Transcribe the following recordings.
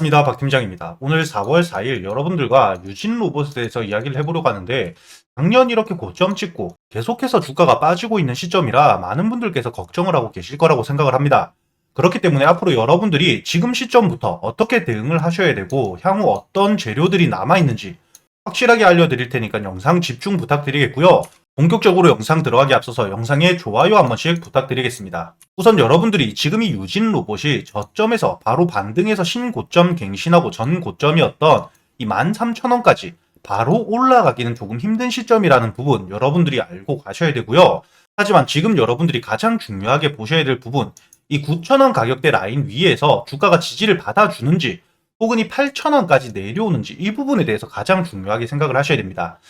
반갑습니다. 박 팀장입니다. 오늘 4월 4일 여러분들과 유진 로봇에 대해서 이야기를 해보려고 하는데 작년 이렇게 고점 찍고 계속해서 주가가 빠지고 있는 시점이라 많은 분들께서 걱정을 하고 계실 거라고 생각을 합니다. 그렇기 때문에 앞으로 여러분들이 지금 시점부터 어떻게 대응을 하셔야 되고 향후 어떤 재료들이 남아있는지 확실하게 알려드릴 테니까 영상 집중 부탁드리겠고요. 본격적으로 영상 들어가기 앞서서 영상에 좋아요 한 번씩 부탁드리겠습니다. 우선 여러분들이 지금 이 유진 로봇이 저점에서 바로 반등해서 신고점 갱신하고 전 고점이었던 이 13,000원까지 바로 올라가기는 조금 힘든 시점이라는 부분 여러분들이 알고 가셔야 되고요. 하지만 지금 여러분들이 가장 중요하게 보셔야 될 부분 이 9,000원 가격대 라인 위에서 주가가 지지를 받아주는지 혹은 이 8,000원까지 내려오는지 이 부분에 대해서 가장 중요하게 생각을 하셔야 됩니다.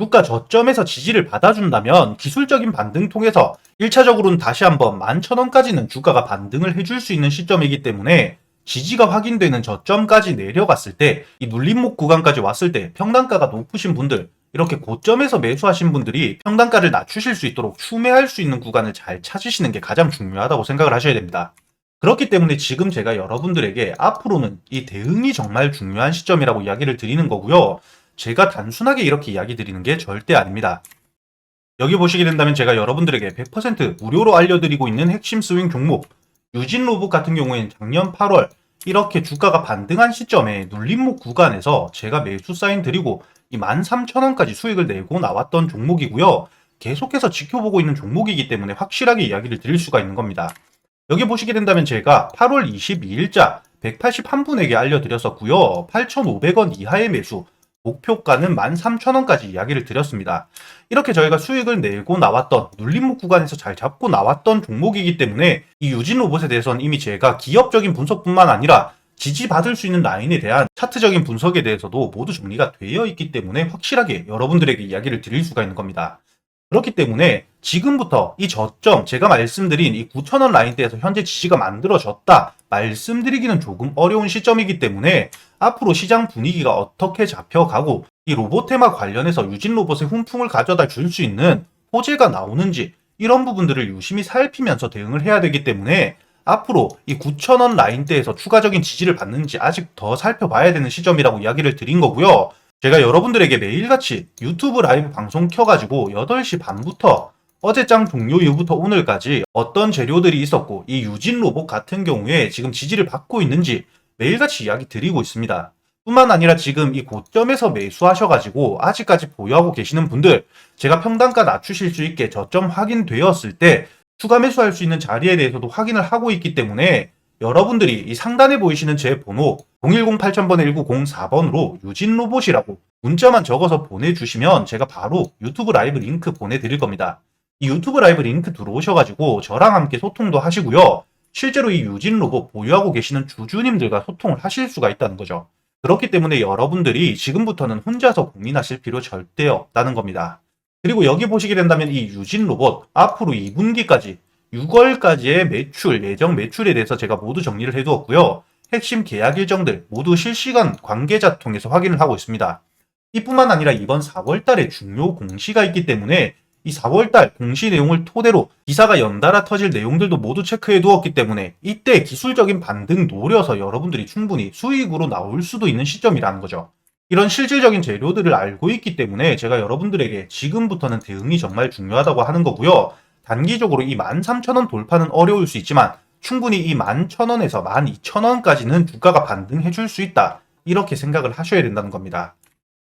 주가 저점에서 지지를 받아준다면 기술적인 반등 통해서 1차적으로는 다시 한번 11,000원까지는 주가가 반등을 해줄 수 있는 시점이기 때문에 지지가 확인되는 저점까지 내려갔을 때 이 눌림목 구간까지 왔을 때 평단가가 높으신 분들 이렇게 고점에서 매수하신 분들이 평단가를 낮추실 수 있도록 추매할 수 있는 구간을 잘 찾으시는 게 가장 중요하다고 생각을 하셔야 됩니다. 그렇기 때문에 지금 제가 여러분들에게 앞으로는 이 대응이 정말 중요한 시점이라고 이야기를 드리는 거고요. 제가 단순하게 이렇게 이야기 드리는 게 절대 아닙니다. 여기 보시게 된다면 제가 여러분들에게 100% 무료로 알려드리고 있는 핵심 스윙 종목 유진 로봇 같은 경우에는 작년 8월 이렇게 주가가 반등한 시점에 눌림목 구간에서 제가 매수 사인 드리고 이 13,000원까지 수익을 내고 나왔던 종목이고요. 계속해서 지켜보고 있는 종목이기 때문에 확실하게 이야기를 드릴 수가 있는 겁니다. 여기 보시게 된다면 제가 8월 22일자 181분에게 알려드렸었고요. 8,500원 이하의 매수, 목표가는 13,000원까지 이야기를 드렸습니다. 이렇게 저희가 수익을 내고 나왔던 눌림목 구간에서 잘 잡고 나왔던 종목이기 때문에 이 유진 로봇에 대해서는 이미 제가 기업적인 분석뿐만 아니라 지지받을 수 있는 라인에 대한 차트적인 분석에 대해서도 모두 정리가 되어 있기 때문에 확실하게 여러분들에게 이야기를 드릴 수가 있는 겁니다. 그렇기 때문에 지금부터 이 저점 제가 말씀드린 이 9,000원 라인대에서 현재 지지가 만들어졌다 말씀드리기는 조금 어려운 시점이기 때문에 앞으로 시장 분위기가 어떻게 잡혀가고 이 로봇 테마 관련해서 유진 로봇의 훈풍을 가져다 줄 수 있는 호재가 나오는지 이런 부분들을 유심히 살피면서 대응을 해야 되기 때문에 앞으로 이 9,000원 라인대에서 추가적인 지지를 받는지 아직 더 살펴봐야 되는 시점이라고 이야기를 드린 거고요. 제가 여러분들에게 매일같이 유튜브 라이브 방송 켜가지고 8시 반부터 어제장 종료 이후부터 오늘까지 어떤 재료들이 있었고 이 유진 로봇 같은 경우에 지금 지지를 받고 있는지 매일같이 이야기 드리고 있습니다. 뿐만 아니라 지금 이 고점에서 매수하셔가지고 아직까지 보유하고 계시는 분들 제가 평단가 낮추실 수 있게 저점 확인되었을 때 추가 매수할 수 있는 자리에 대해서도 확인을 하고 있기 때문에 여러분들이 이 상단에 보이시는 제 번호 010-8000번에 1904번으로 유진 로봇이라고 문자만 적어서 보내주시면 제가 바로 유튜브 라이브 링크 보내드릴 겁니다. 이 유튜브 라이브 링크 들어오셔가지고 저랑 함께 소통도 하시고요. 실제로 이 유진 로봇 보유하고 계시는 주주님들과 소통을 하실 수가 있다는 거죠. 그렇기 때문에 여러분들이 지금부터는 혼자서 고민하실 필요 절대 없다는 겁니다. 그리고 여기 보시게 된다면 이 유진 로봇 앞으로 2분기까지 6월까지의 매출, 예정 매출에 대해서 제가 모두 정리를 해두었고요. 핵심 계약 일정들 모두 실시간 관계자 통해서 확인을 하고 있습니다. 이뿐만 아니라 이번 4월 달에 중요 공시가 있기 때문에 이 4월달 공시 내용을 토대로 기사가 연달아 터질 내용들도 모두 체크해 두었기 때문에 이때 기술적인 반등 노려서 여러분들이 충분히 수익으로 나올 수도 있는 시점이라는 거죠. 이런 실질적인 재료들을 알고 있기 때문에 제가 여러분들에게 지금부터는 대응이 정말 중요하다고 하는 거고요. 단기적으로 이 13,000원 돌파는 어려울 수 있지만 충분히 이 11,000원에서 12,000원까지는 주가가 반등해 줄 수 있다. 이렇게 생각을 하셔야 된다는 겁니다.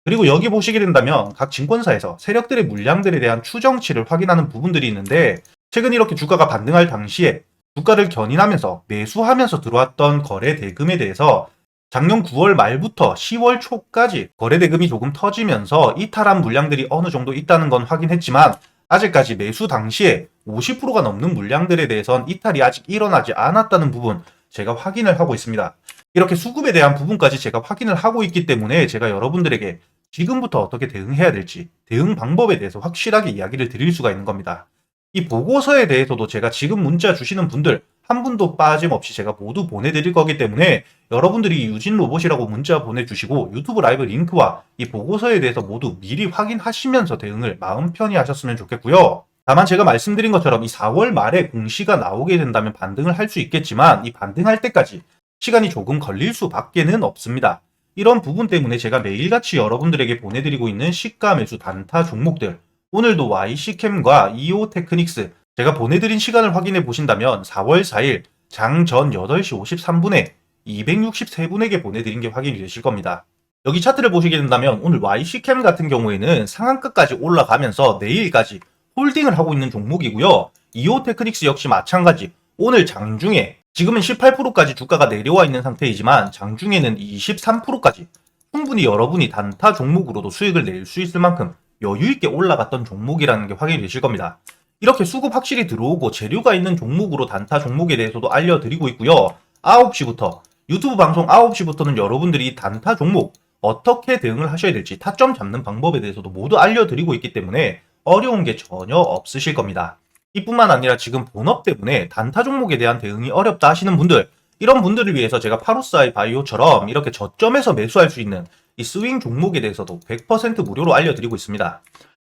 그리고 여기 보시게 된다면 각 증권사에서 세력들의 물량들에 대한 추정치를 확인하는 부분들이 있는데 최근 이렇게 주가가 반등할 당시에 주가를 견인하면서 매수하면서 들어왔던 거래 대금에 대해서 작년 9월 말부터 10월 초까지 거래 대금이 조금 터지면서 이탈한 물량들이 어느 정도 있다는 건 확인했지만 아직까지 매수 당시에 50%가 넘는 물량들에 대해선 이탈이 아직 일어나지 않았다는 부분 제가 확인을 하고 있습니다. 이렇게 수급에 대한 부분까지 제가 확인을 하고 있기 때문에 제가 여러분들에게 지금부터 어떻게 대응해야 될지 대응 방법에 대해서 확실하게 이야기를 드릴 수가 있는 겁니다. 이 보고서에 대해서도 제가 지금 문자 주시는 분들 한 분도 빠짐없이 제가 모두 보내드릴 거기 때문에 여러분들이 유진 로봇이라고 문자 보내주시고 유튜브 라이브 링크와 이 보고서에 대해서 모두 미리 확인하시면서 대응을 마음 편히 하셨으면 좋겠고요. 다만 제가 말씀드린 것처럼 이 4월 말에 공시가 나오게 된다면 반등을 할 수 있겠지만 이 반등할 때까지 시간이 조금 걸릴 수밖에는 없습니다. 이런 부분 때문에 제가 매일같이 여러분들에게 보내드리고 있는 시가 매수 단타 종목들 오늘도 YC캠과 EO 테크닉스 제가 보내드린 시간을 확인해 보신다면 4월 4일 장 전 8시 53분에 263분에게 보내드린 게 확인이 되실 겁니다. 여기 차트를 보시게 된다면 오늘 YC캠 같은 경우에는 상한가까지 올라가면서 내일까지 홀딩을 하고 있는 종목이고요. EO 테크닉스 역시 마찬가지 오늘 장중에 지금은 18%까지 주가가 내려와 있는 상태이지만 장중에는 23%까지 충분히 여러분이 단타 종목으로도 수익을 낼 수 있을 만큼 여유있게 올라갔던 종목이라는 게 확인이 되실 겁니다. 이렇게 수급 확실히 들어오고 재료가 있는 종목으로 단타 종목에 대해서도 알려드리고 있고요. 9시부터 유튜브 방송 9시부터는 여러분들이 단타 종목 어떻게 대응을 하셔야 될지 타점 잡는 방법에 대해서도 모두 알려드리고 있기 때문에 어려운 게 전혀 없으실 겁니다. 이뿐만 아니라 지금 본업 때문에 단타 종목에 대한 대응이 어렵다 하시는 분들 이런 분들을 위해서 제가 파루스아이 바이오처럼 이렇게 저점에서 매수할 수 있는 이 스윙 종목에 대해서도 100% 무료로 알려드리고 있습니다.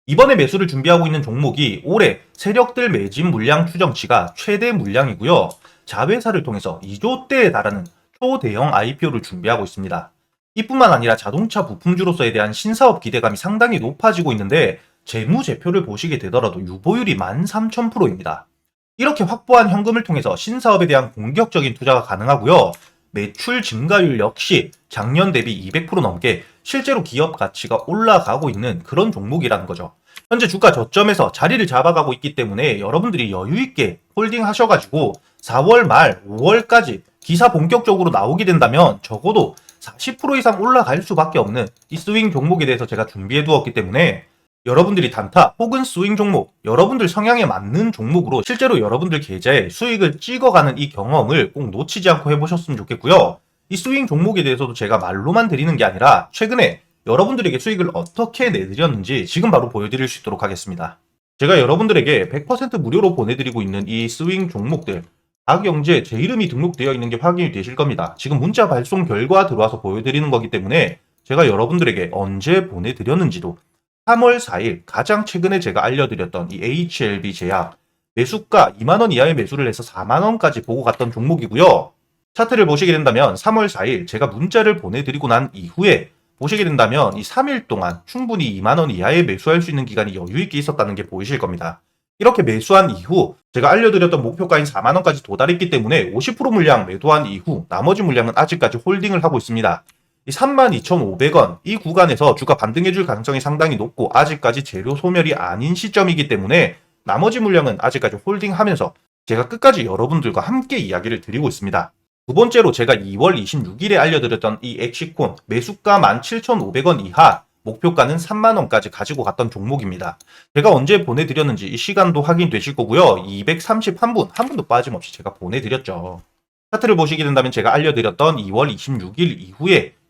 이번에 매수를 준비하고 있는 종목이 올해 세력들 매진 물량 추정치가 최대 물량이고요. 자회사를 통해서 2조대에 달하는 초대형 IPO를 준비하고 있습니다. 이뿐만 아니라 자동차 부품주로서에 대한 신사업 기대감이 상당히 높아지고 있는데 재무제표를 보시게 되더라도 유보율이 13,000%입니다. 이렇게 확보한 현금을 통해서 신사업에 대한 공격적인 투자가 가능하고요. 매출 증가율 역시 작년 대비 200% 넘게 실제로 기업 가치가 올라가고 있는 그런 종목이라는 거죠. 현재 주가 저점에서 자리를 잡아가고 있기 때문에 여러분들이 여유있게 홀딩 하셔가지고 4월 말 5월까지 기사 본격적으로 나오게 된다면 적어도 40% 이상 올라갈 수밖에 없는 이 스윙 종목에 대해서 제가 준비해 두었기 때문에 여러분들이 단타 혹은 스윙 종목, 여러분들 성향에 맞는 종목으로 실제로 여러분들 계좌에 수익을 찍어가는 이 경험을 꼭 놓치지 않고 해보셨으면 좋겠고요. 이 스윙 종목에 대해서도 제가 말로만 드리는 게 아니라 최근에 여러분들에게 수익을 어떻게 내드렸는지 지금 바로 보여드릴 수 있도록 하겠습니다. 제가 여러분들에게 100% 무료로 보내드리고 있는 이 스윙 종목들 박영재 제 이름이 등록되어 있는 게 확인이 되실 겁니다. 지금 문자 발송 결과 들어와서 보여드리는 거기 때문에 제가 여러분들에게 언제 보내드렸는지도 3월 4일 가장 최근에 제가 알려드렸던 이 HLB 제약 매수가 2만원 이하의 매수를 해서 4만원까지 보고 갔던 종목이고요. 차트를 보시게 된다면 3월 4일 제가 문자를 보내드리고 난 이후에 보시게 된다면 이 3일 동안 충분히 2만원 이하에 매수할 수 있는 기간이 여유있게 있었다는 게 보이실 겁니다. 이렇게 매수한 이후 제가 알려드렸던 목표가인 4만원까지 도달했기 때문에 50% 물량 매도한 이후 나머지 물량은 아직까지 홀딩을 하고 있습니다. 이 32,500원 이 구간에서 주가 반등해 줄 가능성이 상당히 높고 아직까지 재료 소멸이 아닌 시점이기 때문에 나머지 물량은 아직까지 홀딩하면서 제가 끝까지 여러분들과 함께 이야기를 드리고 있습니다. 두 번째로 제가 2월 26일에 알려드렸던 이 엑시콘 매수가 17,500원 이하 목표가는 3만원까지 가지고 갔던 종목입니다. 제가 언제 보내드렸는지 이 시간도 확인되실 거고요. 231분, 한 분도 빠짐없이 제가 보내드렸죠. 차트를 보시게 된다면 제가 알려드렸던 2월 26일 이후에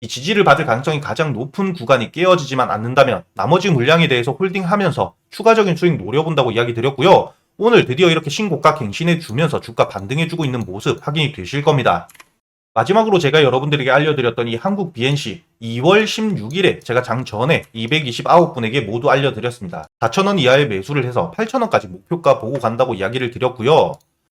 이 지지를 받을 가능성이 가장 높은 구간이 깨어지지만 않는다면 나머지 물량에 대해서 홀딩하면서 추가적인 수익 노려본다고 이야기 드렸고요. 오늘 드디어 이렇게 신고가 갱신해 주면서 주가 반등해 주고 있는 모습 확인이 되실 겁니다. 마지막으로 제가 여러분들에게 알려드렸던 이 한국 BNC 2월 16일에 제가 장 전에 229분에게 모두 알려드렸습니다. 4,000원 이하의 매수를 해서 8,000원까지 목표가 보고 간다고 이야기를 드렸고요.